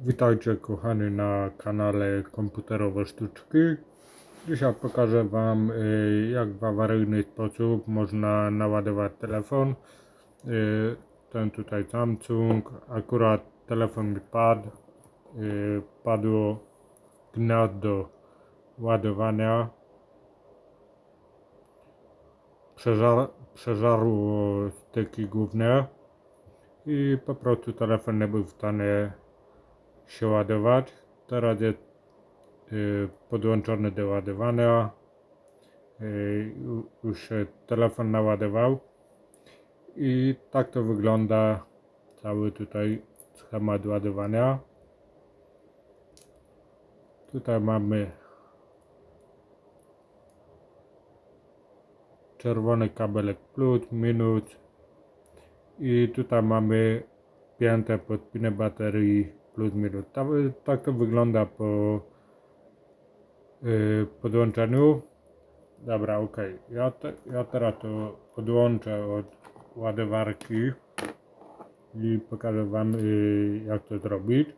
Witajcie kochani na kanale Komputerowe Sztuczki. Dzisiaj pokażę Wam y, jak w awaryjny sposób można naładować telefon. Y, Ten tutaj Samsung, akurat telefon mi padł. Y, Padło gniazdo ładowania. Przeżar, przeżarło styki główne i po prostu telefon nie był w stanie się ładować. Teraz jest y, podłączony do ładowania. Y, ju- już się telefon naładował. I tak to wygląda cały tutaj schemat ładowania. Tutaj mamy czerwony kabelek plus, minus i tutaj mamy piętę pod baterii plus minus. Tak, tak to wygląda po yy, podłączeniu. Dobra, ok. Ja, te, ja teraz to podłączę od ładowarki i pokażę Wam yy, jak to zrobić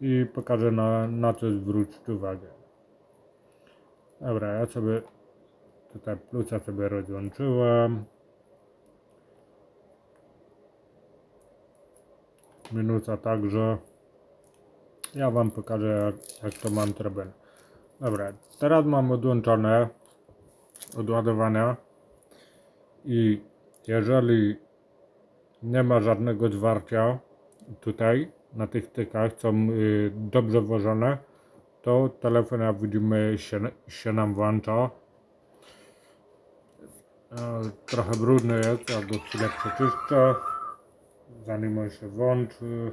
i pokażę na, na co zwrócić uwagę. Dobra, ja sobie tutaj plusa sobie rozłączyłem. Minusa także. Ja Wam pokażę jak, to mam zrobione. Dobra, teraz mam odłączone od ładowania i jeżeli nie ma żadnego zwarcia tutaj na tych stykach są y, dobrze włożone to telefon jak widzimy się, się nam włącza E, trochę brudny jest, ja go chwilę przeczyszczę zanim on się włączy.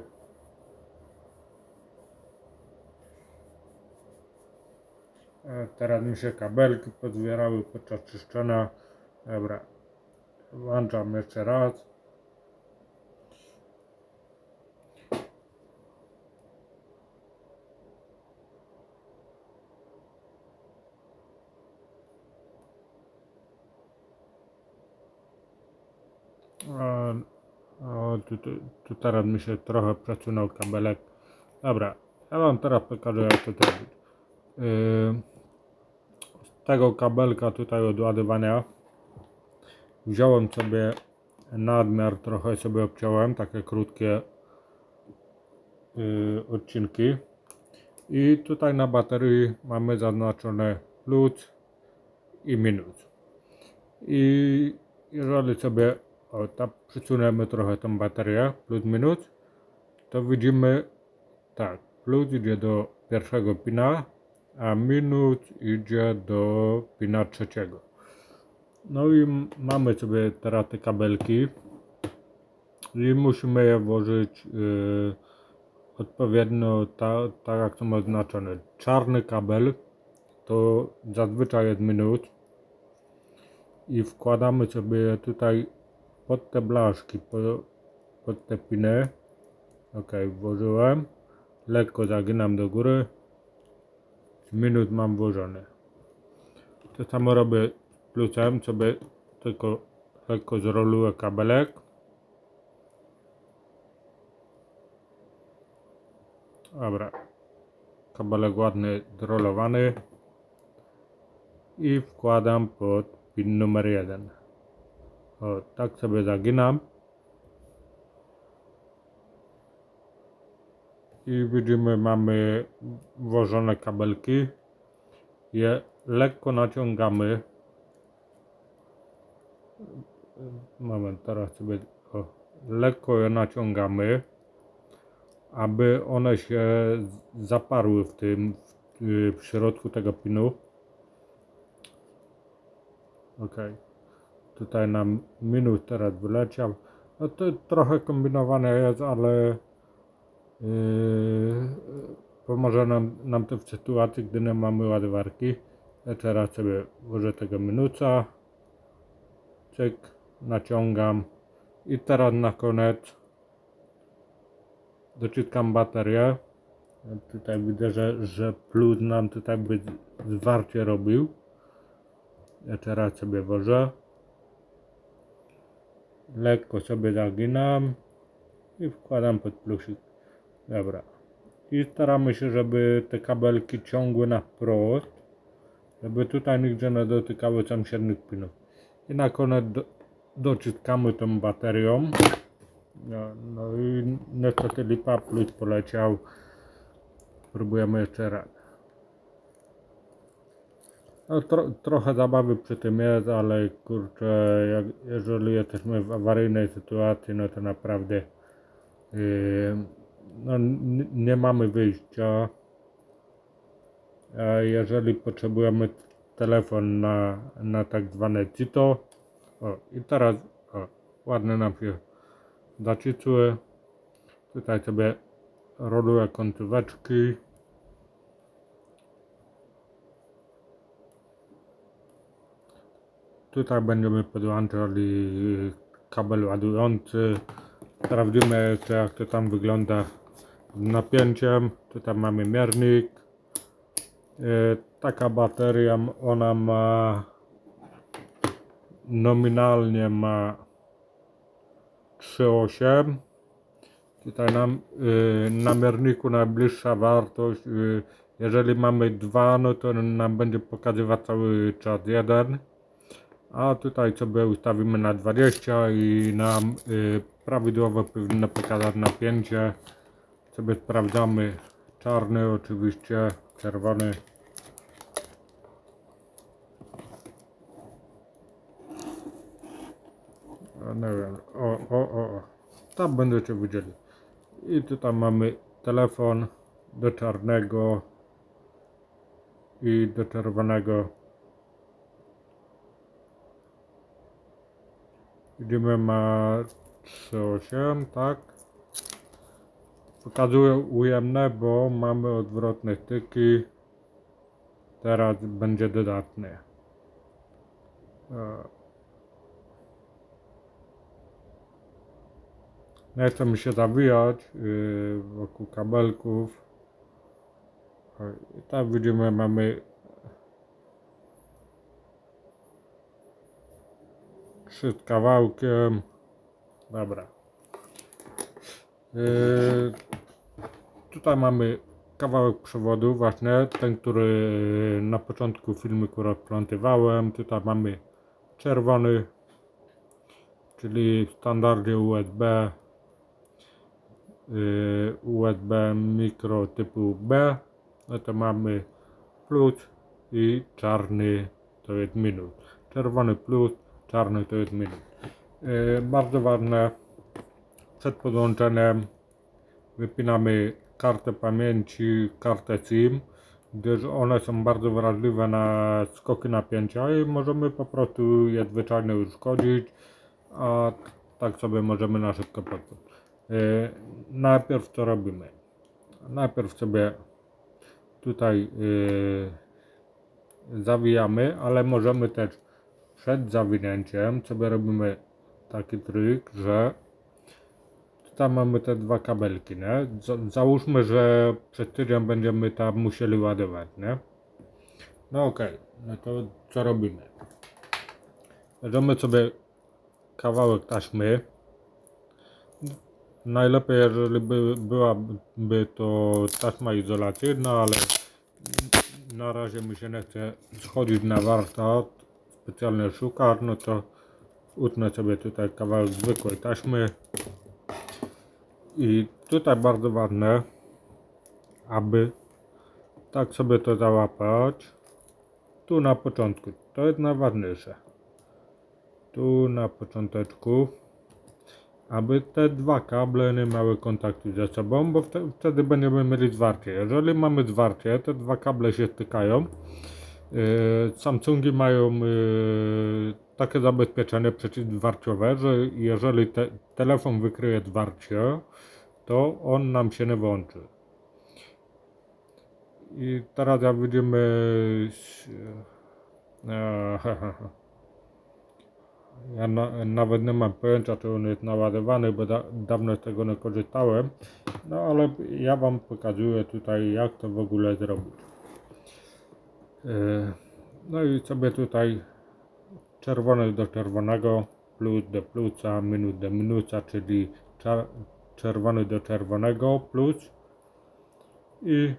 Teraz mi się kabelki pozbierały podczas czyszczenia. Dobra, włączam jeszcze raz. O, tu, tu, tu teraz mi się trochę przesunął kabelek. Dobra, ja wam teraz pokażę jak to zrobić. Yy, tego kabelka tutaj od ładowania wziąłem sobie nadmiar, trochę sobie obciąłem, takie krótkie yy, odcinki. I tutaj na baterii mamy zaznaczone plus i minus. I jeżeli sobie o, tak przysuniemy trochę tą baterię, plus minus, to widzimy tak, plus idzie do pierwszego pina, a minus idzie do pina trzeciego. No i mamy sobie teraz te kabelki i musimy je włożyć yy, odpowiednio tak, tak jak są oznaczone. Czarny kabel to zazwyczaj jest minus i wkładamy sobie tutaj pod te blaszki, pod, pod te piny. Ok, włożyłem. Lekko zaginam do góry. Minut mam włożony. To samo robię plusem, sobie tylko lekko zroluję kabelek. Dobra. Kabelek ładny, zrolowany. I wkładam pod pin numer jeden. O, tak sobie zaginam. I widzimy, mamy włożone kabelki. Je lekko naciągamy. Moment, teraz sobie o, lekko je naciągamy, aby one się zaparły w tym, w, w środku tego pinu. Okej. Tutaj nam minut teraz wyleciał. No to trochę kombinowane jest, ale pomoże nam, nam to w sytuacji, gdy nie mamy ładowarki. Ja teraz sobie włożę tego minuta. Cyk, naciągam. I teraz na koniec dociskam baterię. Tutaj widzę, że, że plus nam tutaj by zwarcie robił. Ja teraz sobie włożę lekko sobie zaginam i wkładam pod plusik. Dobra. i staramy się, żeby te kabelki ciągły na wprost, żeby tutaj nigdzie nie dotykały sąsiednich pinów. I na koniec do, dociskamy tą baterią. No, no i niestety lipa plus poleciał. Próbujemy jeszcze raz. No, tro, trochę zabawy przy tym jest, ale kurczę, jak, jeżeli jesteśmy w awaryjnej sytuacji, no to naprawdę yy, no, nie mamy wyjścia. A jeżeli potrzebujemy telefon na, na tak zwane CITO, o i teraz o, nam się zacisły. Tutaj sobie roluję końcóweczki. Tutaj będziemy podłączali kabel ładujący. Sprawdzimy jeszcze jak to tam wygląda napięciem. Tutaj mamy miernik. E, Taka bateria, ona ma nominalnie ma 3,8. Tutaj nam y, na mierniku najbliższa wartość, y, jeżeli mamy 2, no to nam będzie pokazywać cały czas 1. A tutaj sobie ustawimy na 20 i nam y, prawidłowo powinno pokazać napięcie. Sobie sprawdzamy czarny oczywiście, czerwony. Nie wiem, o, o, o, o. Tam będziecie widzieli. I tutaj mamy telefon do czarnego i do czerwonego. Widzimy ma 3,8, tak? Pokazuję ujemne, bo mamy odwrotne styki. Teraz będzie dodatny. E, Nie chcę mi się zawijać yy, wokół kabelków. I tak widzimy, mamy trzy z kawałkiem. Dobra. Yy, tutaj mamy kawałek przewodu, właśnie ten, który na początku filmiku rozplątywałem. Tutaj mamy czerwony, czyli w standardzie USB y, USB mikro typu B, no to mamy plus i czarny to jest minus. Czerwony plus, czarny to jest minus. Y, bardzo ważne, przed podłączeniem wypinamy kartę pamięci, kartę SIM, gdyż one są bardzo wrażliwe na skoki napięcia i możemy po prostu je zwyczajnie uszkodzić, a tak sobie możemy na szybko podpiąć. Yy, najpierw co robimy? Najpierw sobie tutaj yy, zawijamy, ale możemy też przed zawinięciem sobie robimy taki trik, że tam mamy te dwa kabelki, nie? Za- Załóżmy, że przed tydzień będziemy tam musieli ładować, nie? No okej, no to co robimy? Bierzemy sobie kawałek taśmy, Najlepiej, jeżeli by, byłaby to taśma izolacyjna, ale na razie mi się nie chce schodzić na warsztat, specjalnie szukać, no to utnę sobie tutaj kawałek zwykłej taśmy. I tutaj bardzo ważne, aby tak sobie to załapać. Tu na początku, to jest najważniejsze. Tu na począteczku aby te dwa kable nie miały kontaktu ze sobą, bo wte- wtedy będziemy mieli zwarcie. Jeżeli mamy zwarcie, te dwa kable się stykają. Yy, Samsungi mają yy, takie zabezpieczenie przeciwzwarciowe, że jeżeli te, telefon wykryje zwarcie, to on nam się nie włączy. I teraz jak widzimy e. Ja na, nawet nie mam pojęcia, czy on jest naładowany, bo da, dawno z tego nie korzystałem. No ale ja Wam pokazuję tutaj, jak to w ogóle zrobić. Yy, No i sobie tutaj czerwony do czerwonego, plus do plusa, minus do minusa, czyli czerwony do czerwonego, plus i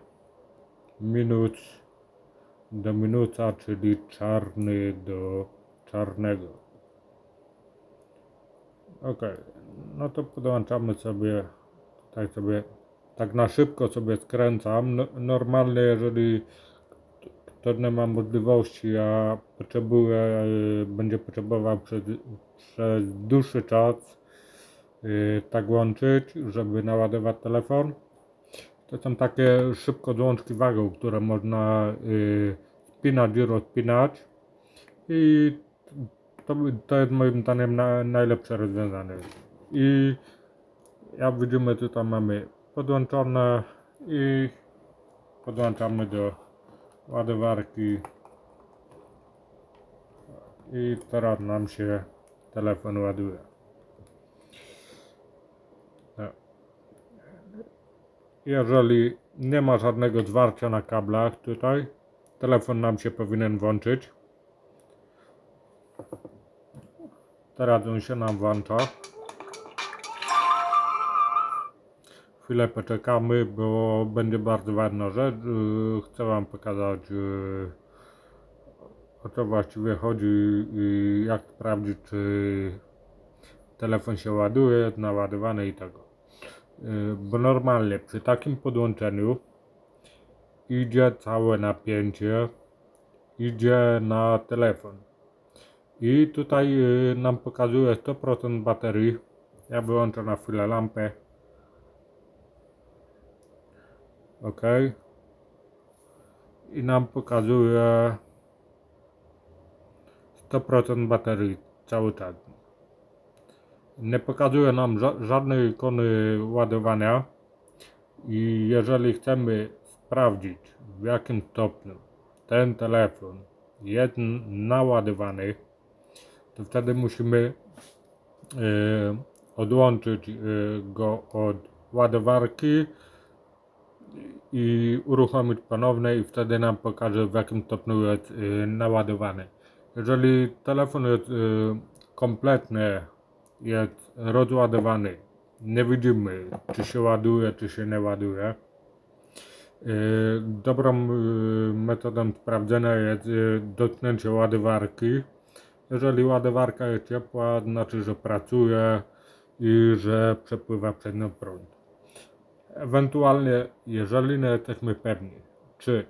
minus do minusa, czyli czarny do czarnego. Ok, no to podłączamy sobie, tutaj sobie, tak na szybko sobie skręcam. No, normalnie, jeżeli nie ma możliwości, a potrzebuje, y, będzie potrzebował przez, przez dłuższy czas y, tak łączyć, żeby naładować telefon. To są takie szybko złączki wagą, które można y, spinać i rozpinać. I to, to jest moim zdaniem na, najlepsze rozwiązanie. I jak widzimy tutaj mamy podłączone i podłączamy do ładowarki i teraz nam się telefon ładuje. No. Jeżeli nie ma żadnego zwarcia na kablach tutaj, telefon nam się powinien włączyć. Teraz on się nam włącza. Chwilę poczekamy, bo będzie bardzo ważna rzecz. Yy, Chcę Wam pokazać yy, o co właściwie chodzi i jak sprawdzić, czy telefon się ładuje, naładowany i tego. Yy, Bo normalnie przy takim podłączeniu idzie całe napięcie, idzie na telefon. I tutaj y, nam pokazuje 100% baterii. Ja wyłączę na chwilę lampę. Ok. I nam pokazuje 100% baterii cały czas. Nie pokazuje nam ża- żadnej ikony ładowania. I jeżeli chcemy sprawdzić w jakim stopniu ten telefon jest naładowany, to wtedy musimy e, odłączyć e, go od ładowarki i uruchomić ponownie i wtedy nam pokaże w jakim stopniu jest e, naładowany. Jeżeli telefon jest e, kompletnie jest rozładowany, nie widzimy czy się ładuje, czy się nie ładuje. Yy, Dobrą metodą sprawdzenia jest dotknięcie ładowarki. Jeżeli ładowarka jest ciepła, znaczy, że pracuje i że przepływa przed nią prąd. Ewentualnie, jeżeli nie jesteśmy pewni, czy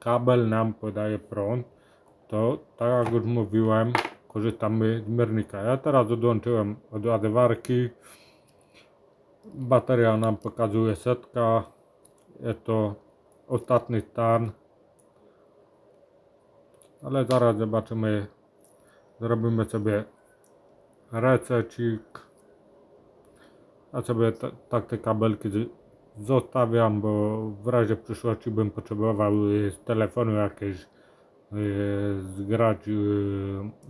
kabel nam podaje prąd, to tak jak już mówiłem, korzystamy z miernika. Ja teraz odłączyłem od ładowarki. Bateria nam pokazuje setka. Jest to ostatni stan. Ale zaraz zobaczymy. Zrobimy sobie rececik. A sobie ta, tak te kabelki zostawiam, bo w razie przyszłości bym potrzebował y, z telefonu jakieś y, zgrać y,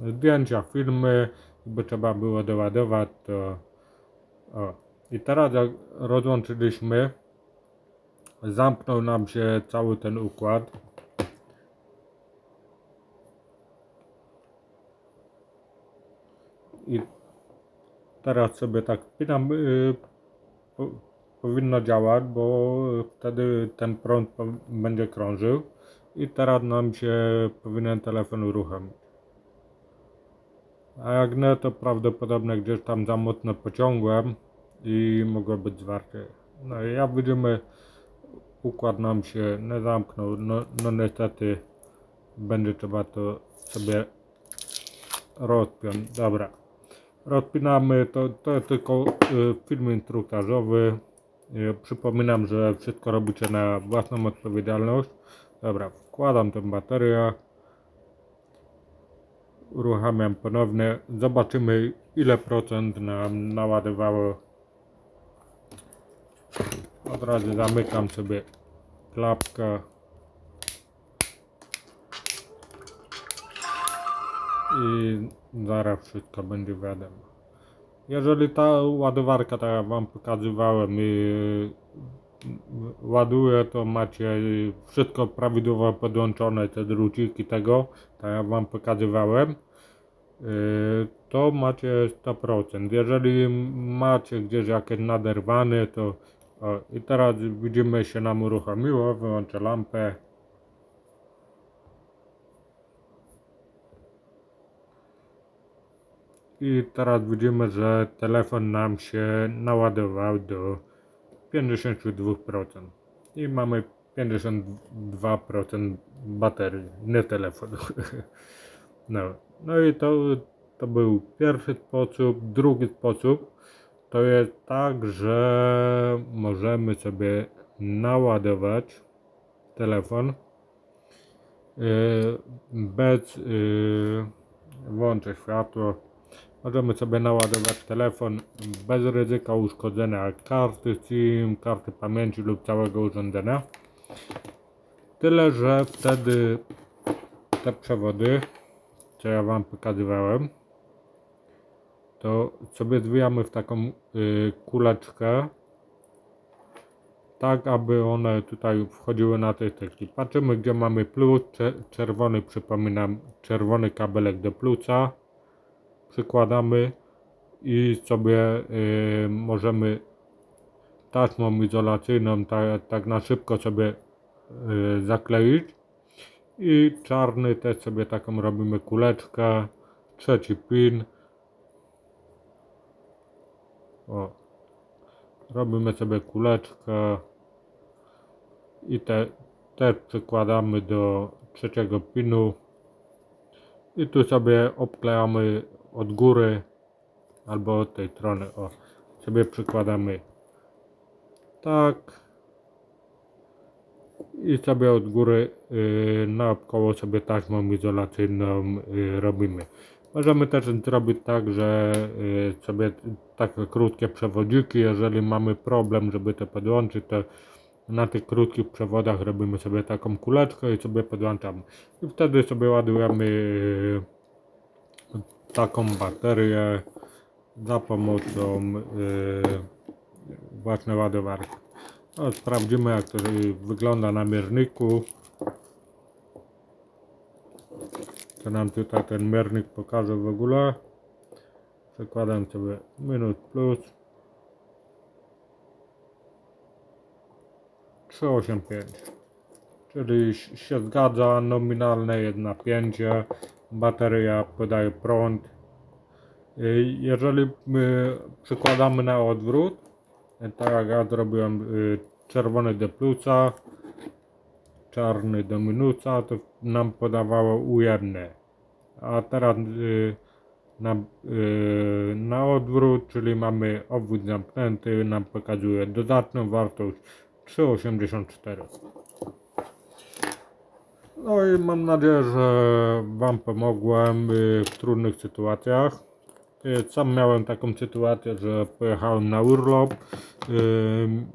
zdjęcia, filmy, by trzeba było doładować, to o. I teraz jak rozłączyliśmy, zamknął nam się cały ten układ. I teraz sobie tak pinam, y, po, powinno działać, bo wtedy ten prąd będzie krążył i teraz nam się powinien telefon uruchomić. A jak nie, to prawdopodobnie gdzieś tam za mocno pociągłem i mogło być zwarcie. No i jak widzimy, układ nam się nie zamknął. No, no niestety będzie trzeba to sobie rozpiąć. Dobra. Rozpinamy, to, to tylko y, film instruktażowy. Y, przypominam, że wszystko robicie na własną odpowiedzialność. Dobra, wkładam tę baterię. Uruchamiam ponownie. Zobaczymy ile procent nam naładowało. Od razu zamykam sobie klapkę. I zaraz wszystko będzie wiadomo. Jeżeli ta ładowarka, tak jak Wam pokazywałem, yy, ładuje, to macie wszystko prawidłowo podłączone, te druciki tego, tak jak Wam pokazywałem, yy, to macie 100%. Jeżeli macie gdzieś jakieś naderwane, to O, i teraz widzimy się nam uruchomiło, wyłączę lampę. I teraz widzimy, że telefon nam się naładował do 52%. I mamy 52% baterii, nie telefonu. No, no i to, to był pierwszy sposób. Drugi sposób to jest tak, że możemy sobie naładować telefon yy, bez yy, światło. Możemy sobie naładować telefon bez ryzyka uszkodzenia karty SIM, karty pamięci lub całego urządzenia. Tyle, że wtedy te przewody, co ja Wam pokazywałem, to sobie zwijamy w taką y, kuleczkę, tak aby one tutaj wchodziły na tej tekli. Patrzymy, gdzie mamy plus, cze- czerwony, przypominam, czerwony kabelek do plusa, przykładamy i sobie y, możemy taśmą izolacyjną tak, tak na szybko sobie y, zakleić. I czarny też sobie taką robimy kuleczkę trzeci pin. O robimy sobie kuleczkę. I te też przykładamy do trzeciego pinu. I tu sobie obklejamy od góry albo od tej strony o sobie przykładamy tak i sobie od góry y, naokoło sobie taśmą izolacyjną y, robimy. Możemy też zrobić tak, że y, sobie takie krótkie przewodziki, jeżeli mamy problem, żeby to podłączyć, to na tych krótkich przewodach robimy sobie taką kuleczkę i sobie podłączamy. I wtedy sobie ładujemy y, taką baterię za pomocą y, właśnie ładowarki. No, sprawdzimy jak to wygląda na mierniku. Co nam tutaj ten miernik pokaże w ogóle. Przekładam sobie minut plus. 385 czyli się zgadza, nominalne jest napięcie, bateria podaje prąd. Y, Jeżeli my przykładamy na odwrót, tak jak ja zrobiłem y, czerwony do plusa, czarny do minusa, to nam podawało ujemne. A teraz y, na, na odwrót, czyli mamy obwód zamknięty, nam pokazuje dodatną wartość 3,84. No i mam nadzieję, że Wam pomogłem y, w trudnych sytuacjach. Y, Sam miałem taką sytuację, że pojechałem na urlop. y,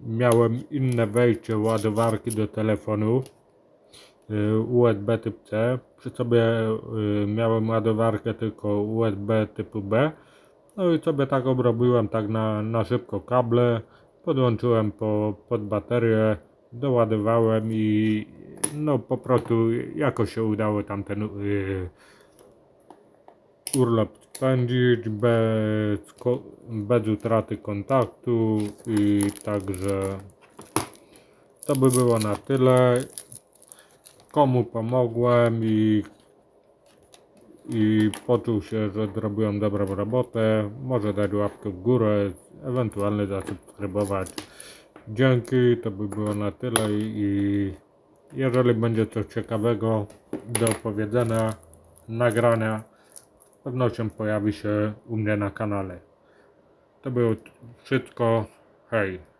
Miałem inne wejście ładowarki do telefonu USB typ C. Przy sobie miałem ładowarkę tylko USB typu B. No i sobie tak obrobiłem tak na, na szybko kable. Podłączyłem po, pod baterię, doładowałem i no po prostu jakoś się udało tamten y, urlop spędzić bez, bez utraty kontaktu i także to by było na tyle. Komu pomogłem i, i poczuł się, że zrobiłem dobrą robotę, może dać łapkę w górę, ewentualnie zasubskrybować. Dzięki, to by było na tyle i, i jeżeli będzie coś ciekawego do opowiedzenia, nagrania, z pewnością pojawi się u mnie na kanale. To było wszystko. Hej.